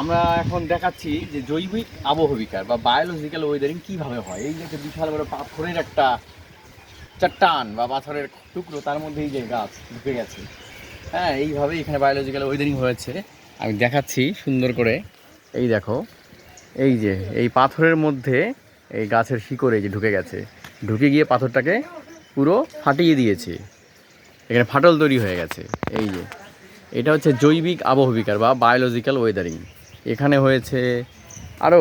আমরা এখন দেখাচ্ছি যে জৈবিক আবহবিকার বা বায়োলজিক্যাল ওয়েদারিং কীভাবে হয়। এই যে একটা বিশাল বড় পাথরের একটা চট্টান বা পাথরের টুকরো, তার মধ্যে এই যে গাছ ঢুকে গেছে। হ্যাঁ এইভাবে এখানে বায়োলজিক্যাল ওয়েদারিং হয়েছে। আমি দেখাচ্ছি সুন্দর করে। এই দেখো, এই যে, এই পাথরের মধ্যে এই গাছের শিকড়ে যে ঢুকে গেছে, ঢুকে গিয়ে পাথরটাকে পুরো ফাটিয়ে দিয়েছে। এখানে ফাটল তৈরি হয়ে গেছে। এই যে, এটা হচ্ছে জৈবিক আবহবিকার বা বায়োলজিক্যাল ওয়েদারিং এখানে হয়েছে আরও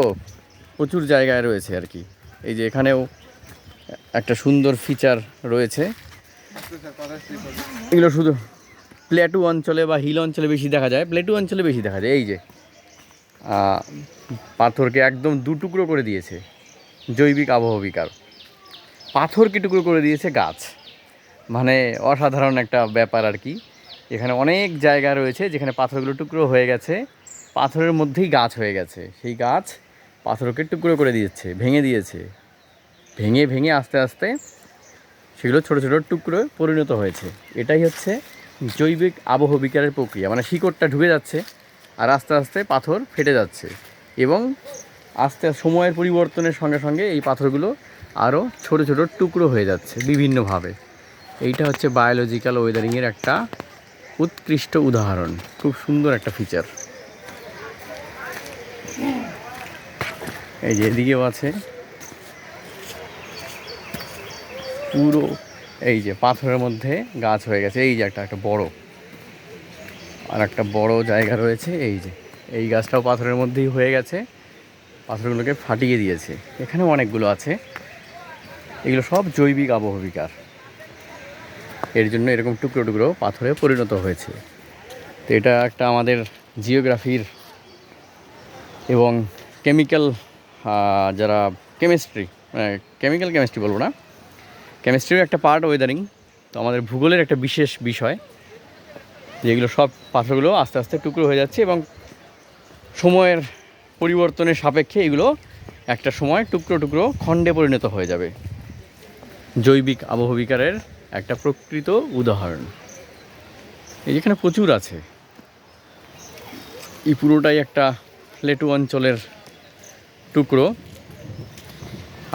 প্রচুর জায়গায় রয়েছে আর কি। এই যে এখানেও একটা সুন্দর ফিচার রয়েছে। এগুলো শুধু প্লেটু অঞ্চলে বা হিল অঞ্চলে বেশি দেখা যায়। প্লেটু অঞ্চলে বেশি দেখা যায়। এই যে পাথরকে একদম দু টুকরো করে দিয়েছে। জৈবিক আবহবিকার পাথরকে টুকরো করে দিয়েছে গাছ। মানে অসাধারণ একটা ব্যাপার আর কি। এখানে অনেক জায়গা রয়েছে যেখানে পাথরগুলো টুকরো হয়ে গেছে। পাথরের মধ্যেই গাছ হয়ে গেছে। সেই গাছ পাথরকে টুকরো করে দিয়েছে, ভেঙে দিয়েছে। ভেঙে ভেঙে আস্তে আস্তে সেগুলো ছোটো ছোটো টুকরো পরিণত হয়েছে। এটাই হচ্ছে জৈবিক আবহবিকারের প্রক্রিয়া। মানে শিকড়টা ঢুকে যাচ্ছে আর আস্তে আস্তে পাথর ফেটে যাচ্ছে এবং আস্তে সময়ের পরিবর্তনের সঙ্গে সঙ্গে এই পাথরগুলো আরও ছোট ছোট টুকরো হয়ে যাচ্ছে বিভিন্নভাবে। এইটা হচ্ছে বায়োলজিক্যাল ওয়েদারিংয়ের একটা উৎকৃষ্ট উদাহরণ। খুব সুন্দর একটা ফিচার এই যে এদিকেও আছে। পুরো এই যে পাথরের মধ্যে গাছ হয়ে গেছে। এই যে একটা একটা বড়। আর একটা বড় জায়গা রয়েছে, এই যে। এই গাছটাও পাথরের মধ্যেই হয়ে গেছে। পাথরগুলোকে ফাটিয়ে দিয়েছে। এখানেও অনেকগুলো আছে। এগুলো সব জৈবিক আবহবিকার এর জন্য এরকম টুকরো টুকরো পাথরে পরিণত হয়েছে। তো এটা একটা আমাদের জিওগ্রাফির এবং কেমিক্যাল যারা কেমিস্ট্রি কেমিক্যাল কেমিস্ট্রি বলব না কেমিস্ট্রির একটা পার্ট ওয়েদারিং তো আমাদের ভূগোলের একটা বিশেষ বিষয়, যেগুলো সব পাথরগুলো আস্তে আস্তে টুকরো হয়ে যাচ্ছে এবং সময়ের পরিবর্তনের সাপেক্ষে এগুলো একটা সময় টুকরো টুকরো খণ্ডে পরিণত হয়ে যাবে। জৈবিক আবহবিকারের একটা প্রকৃত উদাহরণ। এই যেখানে প্রচুর আছে, এই পুরোটাই একটা প্লেটু অঞ্চলের টুকরো।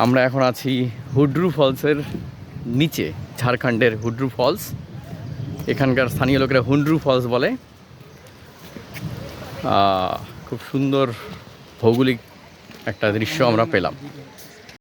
আমরা এখন আছি হুড্রু ফলসের নিচে, ঝাড়খণ্ডের হুড্রু ফলস। এখানকার স্থানীয় লোকেরা হুন্ড্রু ফলস বলে। খুব সুন্দর ভৌগোলিক একটা দৃশ্য আমরা পেলাম।